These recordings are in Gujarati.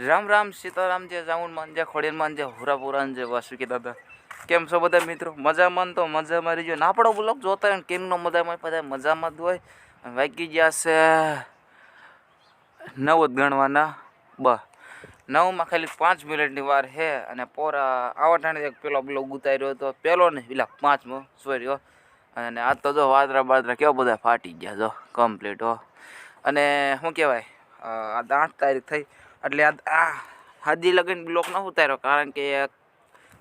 રામ રામ સીતારામ જે જાઉન માન જે ખોડીનમાં જે હુરા પુરાણ જે વાસુકી દાદા. કેમ છો બધા મિત્રો? મજામાં તો મજા મારી જો ના પડો બ્લોગ જોતા હોય કેમનો મજામાં બધા મજામાં જ હોય. વાગી ગયા છે નવ જ ગણવાના. બ. નવમાં ખાલી પાંચ મિનિટની વાર છે અને પોરા આવા ટાણે એક પેલો બ્લોગ ઉતાર્યો હતો. પેલો ને પેલા પાંચમો સોરી અને આ તો જો વાદરા બાદરા કેવા બધા ફાટી ગયા જો કમ્પ્લીટ હો. અને શું કહેવાય આ આઠ તારીખ થઈ. એટલે આ હાજી લગીન બ્લોક ન ઉતાર્યો, કારણ કે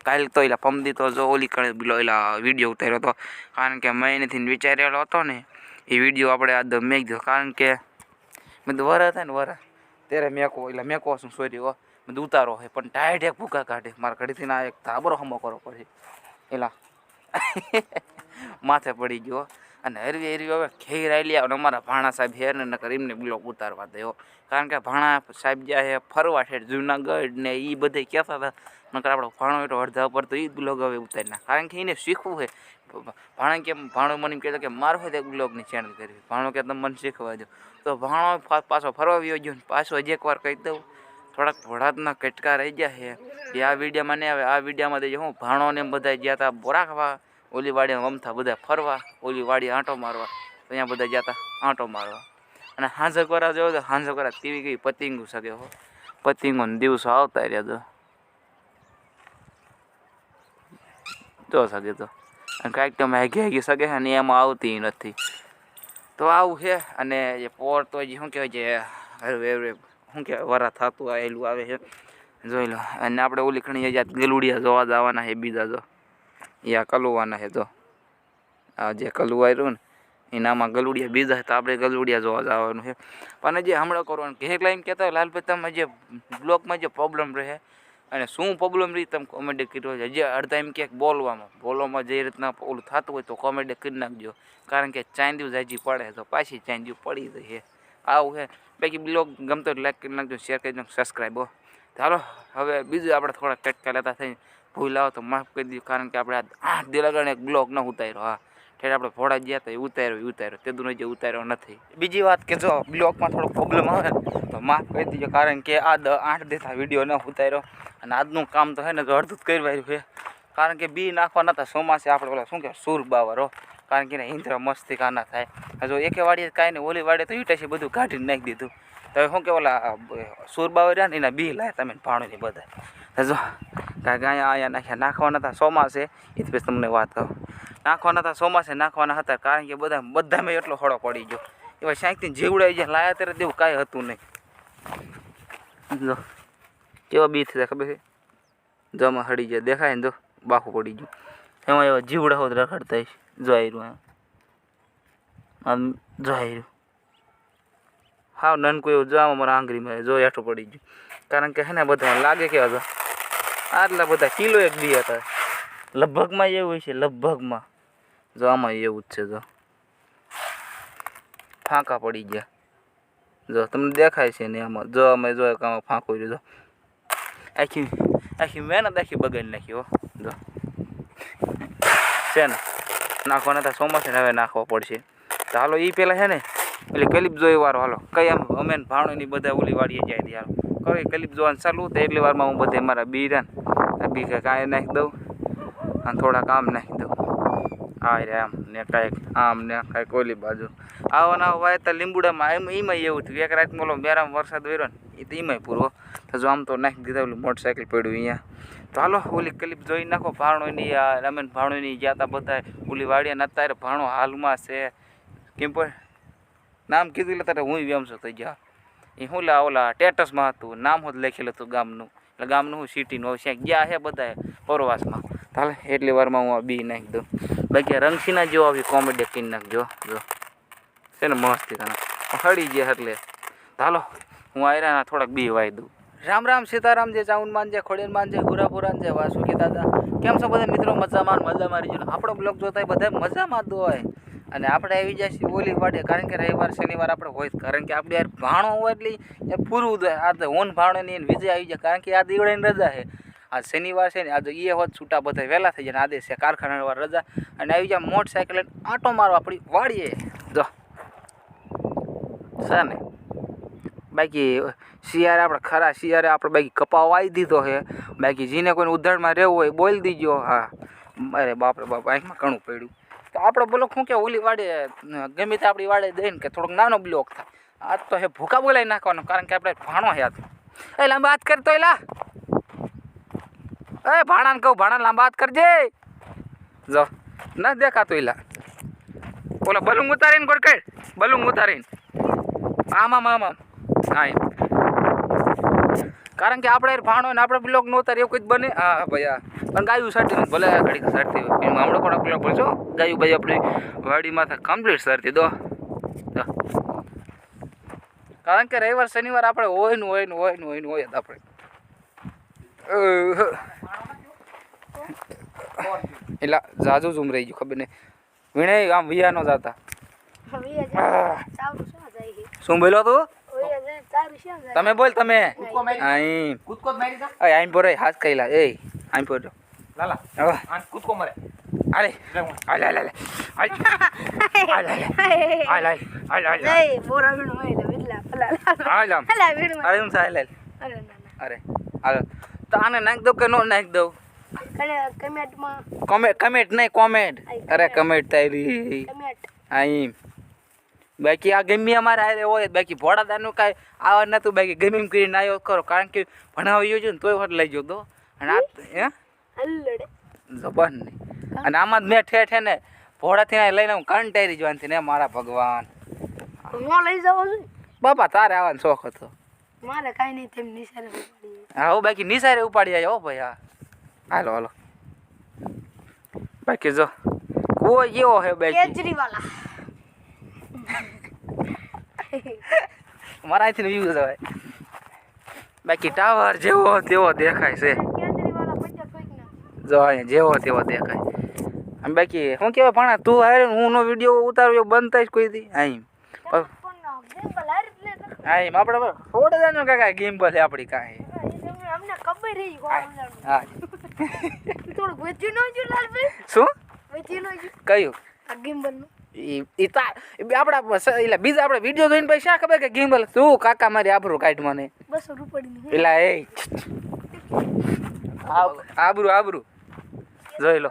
કાલ તો એલા પમદી તો જો ઓલી કણે પેલો એલા વીડિયો ઉતાર્યો હતો કારણ કે મેં એનેથી વિચારેલો હતો ને, એ વીડિયો આપણે આ મેં કીધો કારણ કે મેં તો વરા હતા ને વરા ત્યારે મેકો એટલે મેકો શું સોરી હો. મેં ઉતારો હોય પણ ટાઈટ એક ભૂકા કાઢે, મારા ઘડીથી ના એક ધાબરો હમો કરવો પડે એલા માથે પડી ગયો અને હરવી હરવી હવે ઘેર આવેલી આવે અને અમારા ભાણા સાહેબ હેર ને નકર એમને બ્લોક ઉતારવા દયો. કારણ કે ભાણા સાહેબ જ્યાં છે ફરવા છે, જુનાગઢ ને એ બધે કહેતા હતા. નકર આપણો ભાણો એટલો અડધા પર તો એ બ્લોગ હવે ઉતારી ના કારણ કે એને શીખવું છે. ભાણે કેમ ભાણો મને કહેતો કે મારું હોય તો બ્લોગની ચેનલ કરવી. ભાણો કે તમે મને શીખવા દો. તો ભાણો પાછો ફરવા ગયો ગયો પાછો હજી એકવાર કહી દઉં. થોડાક ભોળાતના કટકા રહી ગયા છે. એ આ વિડીયોમાં નહીં આવે આ વિડીયોમાં તો હું ભાણો ને એમ બધા ગયા હતા બોરા ખાવા ઓલી વાડી રમતા બધા ફરવા ઓલી વાડી આંટો મારવા, અહીંયા બધા હતા આંટો મારવા. અને હાંજકવારા જોયો તો હાંજકવારા તેવી ગઈ પતિંગ શકે હો. પતિંગો ને દિવસો આવતા રહ્યા તો જો શકે તો. અને કાંઈક તો હેગી હેગી શકે છે ને એમાં આવતી નથી. તો આવું છે અને જે પોર તો જે શું કહેવાય, જે હરવે શું કહેવાય, વરા થતું આવેલું આવે છે. જોઈ લો. અને આપણે ઓલી ખણી જાત ગલુડિયા જોવા જવાના છે બીજા જો. યા કલુવાના છે જો આ જે કલુવા આવ્યું ને, એનામાં ગલુડિયા બીજા હતા તો આપણે ગલુડિયા જોવા જવાનું છે. પણ જે હમણાં કરવાનું ઘેર લાઈન કહેતા હોય, લાલભાઈ, તમે જે બ્લોકમાં જે પ્રોબ્લેમ રહે અને શું પ્રોબ્લેમ રહી તમે કોમેડી કર્યો છે? જે અડધા એમ ક્યાંક બોલવામાં બોલવામાં જે રીતના ઓલું થતું હોય તો કોમેડી કરી નાખજો. કારણ કે ચાંદી જાજી પડે તો પાછી ચાંદી પડી જશે આવું છે. બાકી બ્લોગ ગમતો લાઈક કરી નાખજો શેર કરી નાખજો સબસ્ક્રાઈબ હો. ચાલો હવે બીજું આપણે થોડા કટકા લેતા થઈ ભૂલ આવો તો માફ કરી દીધું કારણ કે આપણે આ આઠ દી એક બ્લોક ન ઉતાર્યો, હા. ઠેર આપણે ફોડા ગયા તો એ ઉતાર્યો ઉતાર્યો, તે દુનો જે ઉતાર્યો નથી. બીજી વાત કે જો બ્લોકમાં થોડો પ્રોબ્લેમ આવે ને, તો માફ કરી દીજો કારણ કે આ આઠ દેતા વીડિયો ન ઉતાર્યો, અને આજનું કામ તો હે ને અડધું જ કરવાયું છે. કારણ કે બી નાખવા નતા, ચોમાસે આપણે ઓલા શું કહેવાય, સૂર બાવરો કારણ કે એને ઇન્દ્ર મસ્તી કાના થાય. હજુ એકે વાડીએ કાંઈ નહીં, ઓલી વાડીએ તો ઈટાશી બધું કાઢીને નાખી દીધું. તો શું કે ઓલા સૂર બાવર રહ્યા ને એના બી લાયા તમે પાણી બધા હજુ કાંઈ અહીંયા નાખ્યા. નાખવાના હતા ચોમાસે એ પછી તમને વાત કહું. નાખવાના હતા ચોમાસે નાખવાના હતા, કારણ કે બધા બધામાં એટલો હળો પડી ગયો. એવા શાંતિથી જીવડાઈ જાય લાયા ત્યારે તેવું કાંઈ હતું નહીં. જો, કેવો બી થયા ખબર છે? જમા હળી જાય દેખાય ને જો બાખું પડી ગયું. એમાં એવા જીવડા હોત રખડતા જો એમ. આમ જો આયરું. હાવ નનકું એવું જામ મારા આંગળીમાં જો હેઠું પડી ગયું. કારણ કે હે ને બધા લાગે કેવા હતા આટલા બધા કિલો એક બી હતા. લગભગમાં એવું છે, લગભગમાં. જો આમાં એવું જ છે, જો. ફાંકા પડી ગયા. જો, તમને દેખાય છે ને આમાં. જો અમે જો આમાં ફાંકો જો. આખી આખી મહેનત આખી બગાડી નાખી, હો. જો. છે ને નાખવાના હતા ચોમાસે હવે નાખવા પડશે. તો હાલો એ પહેલાં છે ને, એટલે કલીપ જોઈ વારો હાલો. કઈ આમ, અમે ભાણો ભાણોની બધા ઓલી વાળીએ જાય હાલો. કઈ ક્લિપ જોવાનું ચાલુ તો એટલી વારમાં હું બધે મારા બીરા ને બી કાંઈ નાખી દઉં અને થોડાક આમ નાખી દઉં. આ રે આમ ને કાંઈક, આમ ને કાંઈક ઓલી બાજુ. આવાના વાયતા લીંબુડામાં એમ એમાં એવું થયું. એક રાત મોલો બેરામ વરસાદ વર્યો ને એ તો એમાંય પૂરો. તો જો આમ તો નાખી દીધા ઓલું મોટરસાઇકલ પડ્યું અહીંયા. તો હાલો, ઓલી ક્લિપ જોઈ નાખો. ભાણોની રમેન ભાણોની ગયા હતા બધા ઓલી વાડિયા અત્યારે ભાણો હાલમાં છે. કેમ પણ? નામ કીધું એટલે તારે હું વ્યમસો થઈ ગયા. એ શું લા ઓલા ટેટસમાં હતું, નામ હોત લખેલું હતું ગામનું. એટલે ગામનું હું સિટીનું હવે ક્યાંક ગયા છે બધા પ્રવાસમાં. હાલે એટલી વારમાં હું બી નાખી દઉં. બાકી રંગસીના જેવો આવી કોમેડી કરી નાખજો જો છે ને મસ્તી તને હળી ગયા એટલે. હાલો હું આયરાના થોડાક બી વાઈ દઉં. રામ રામ સીતારામ જે ચાઉન માન છે ખોડિયાર માન છે હુરાપુરાન છે વાસુકી દાદા. કેમ છો બધા મિત્રો? મજામાં મજા મારી જો આપણો બ્લોગ જોતા બધા મજામાં જ હોય. અને આપણે આવી જાય છે ઓલી પાડે કારણ કે રવિવાર, શનિવાર આપણે હોય કારણ કે આપણે યાર ભાણો હોય એટલે એ પૂરું આ તો ઓન ભાણો ને વિજય આવી જાય, કારણ કે આ દીવડાની રજા છે. આ શનિવાર છે ને આજે એ હોત છૂટા બધા વહેલા થઈ જાય આદેશ છે કારખાના રજા. અને આવી જાય મોટરસાઇકલ આટો મારવા આપણી વાડીએ. જો. છે ને. બાકી શિયાળે આપણે ખરા, શિયાળે આપણે બાકી કપા આવી દીધો છે. બાકી જીને કોઈને ઉધારમાં રહેવું હોય બોલી દીજો. હા. અરે બાપરે બાપ, આંખમાં ઘણું પડ્યું. તો આપણે બોલો શું કે ઓલી વાડે ગમે તે આપણી વાડે દઈને કે થોડોક નાનો બ્લોક થાય. આજ તો હે ભૂકા બોલાવી નાખવાનો, કારણ કે આપણે ભાણો હે એ લાંબા હાથ કરતો એલા એ ભાણાને કહું, ભાણા લાંબા હાથ કરજે. જો, ન દેખાતો એલા બોલો બલુંગ ઉતારીને ગોળ બલુંગ ઉતારીને. આમ આમ આમ હા. કારણ કે આપણે ભાણો ને આપણે બ્લોક નો ઉતારીએ, એવું કંઈ બને. હા હા. પણ ગાયું સરતી ભલે ઘડીક સરતી હોય. એમાં હમણાં પણ આપણે બોલશો ગાયું ભાઈ આપણી વાડીમાં કમ્પ્લીટ સરતી દો. કારણ કે રવિવાર શનિવાર આપણે હોય ને હોય ને હોય ને હોય ને હોય જ આપણે. અહ. એટલે જાજુ ઝૂમ રહી ગયું ખબર નહીં. વિણય આમ વિયા નો જાતા. શું જાય છે? શું બોલો તું? તમે બોલ તમે. અહીં મારી આઈ. કૂદકો જ મારી જા અય આઈમ પર હાથ કઈલા એ. આઈમ પોજો લાલા હવે. આન કૂદકો મારે. આલે લે આલે આલે આલે આલે આલે આલે આલે આલે જય બોરા વીણું હોય વીડલા ફલા લાલ. આલે આમ. ફલા અરે હું સાહેબ અરે અરે હાલો. તો આને નાખ દઉં કે નો નાખ દઉં? કને કમેન્ટમાં. કોમેન્ટ કમેન્ટ નહીં કોમેન્ટ. અરે કમેન્ટ. તારી. કમેન્ટ. આઈ બાકી આ ગમી અમારે હારે હોય. બાકી ભોળાદાનું કાંઈ આવા નહોતું બાકી ગમી કરીને આવ્યો કરો કારણ કે ભણાવી ગયો ને તોય હોટ લઈ ગયો તો. અને આ હે? હલ્લડે જબર નહીં. અને આમાં જ મેં ઠે ઠે ને ભોળાથી લઈને હું કંટાળી જવાનથી ને મારા ભગવાન. હું લઈ જાવ છું બાપા તારે આવવાનો શોખ હતો. મારે કાંઈ નહીં તેમ નિશારે ઉપાડી હા હું બાકી નિસારે ઉપાડી આવ્યો હો ભાઈ હા. હાલો હાલો. બાકી જો કોઈ એવો હે બાકી કેજરીવાલા. મારા અહીંથી વ્યૂ જવાય. બાકી ટાવર જેવો તેવો દેખાય છે કેજરીવાલા પંચાયત કોઈક ના જો અહીંયા જેવો તેવો દેખાય. અને બાકી શું કહેવાય ભણા તું હારે હું નો વીડિયો ઉતાર્યો બંધ થાય કોઈ દી? અહીં ગેમ્બલ. અહીં આપણે થોડે જાણો કાકા ગેમ બોલે આપણી કાંઈ. અમને ખબર રહી હા. થોડુંક વેચ્યું ન હોય લાલભાઈ? શું? વેચ્યું ન હોય કયું? આ ગેમ્બલનું ઈ ઈ આપણા એટલે બીજા આપણે વીડિયો જોઈને પછી શા ખબર કે ગેમ બોલે તું કાકા મારી આબરૂ કાઢ મને બસો એ. આબરૂ આબરૂ. જોઈ લો.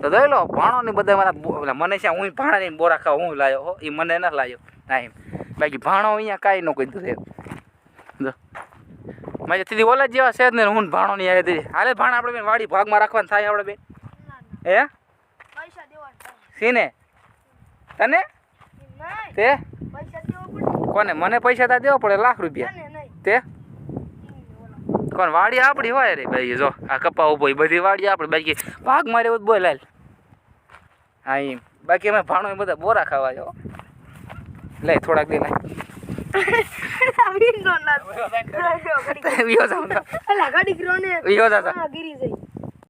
તો જોઈ લો ભાણો ને બધા મારા મને છે હું ભાણા ની બોરા ખાવ હું લાયો હો એ મને ના લાયો. ના એમ. બાકી ભાણો અહીંયા કાંઈ ન કીધું છે. જો. મારે તીધી ઓલા જેવા છે જ ને હું ભાણો ની આવે તીધી હાલે ભાણા આપણે બેન વાડી ભાગમાં રાખવાનું થાય આપણે બેન. હે. સીને તને? તે? કોને? મને પૈસા તા દેવા પડે લાખ રૂપિયા. તે? પણ વાડી આપણી હોય રે ભાઈ જો આ કપા ઊભો બધી વાડી આપણે બાકી પાક મારે એવું બોલ હાલ. હા એમ. બાકી અમે ભાણો બધા બોરા ખાવા જો લે થોડાક દિન વિયો જાવ. વિયો જાવ. ગીરી જાય.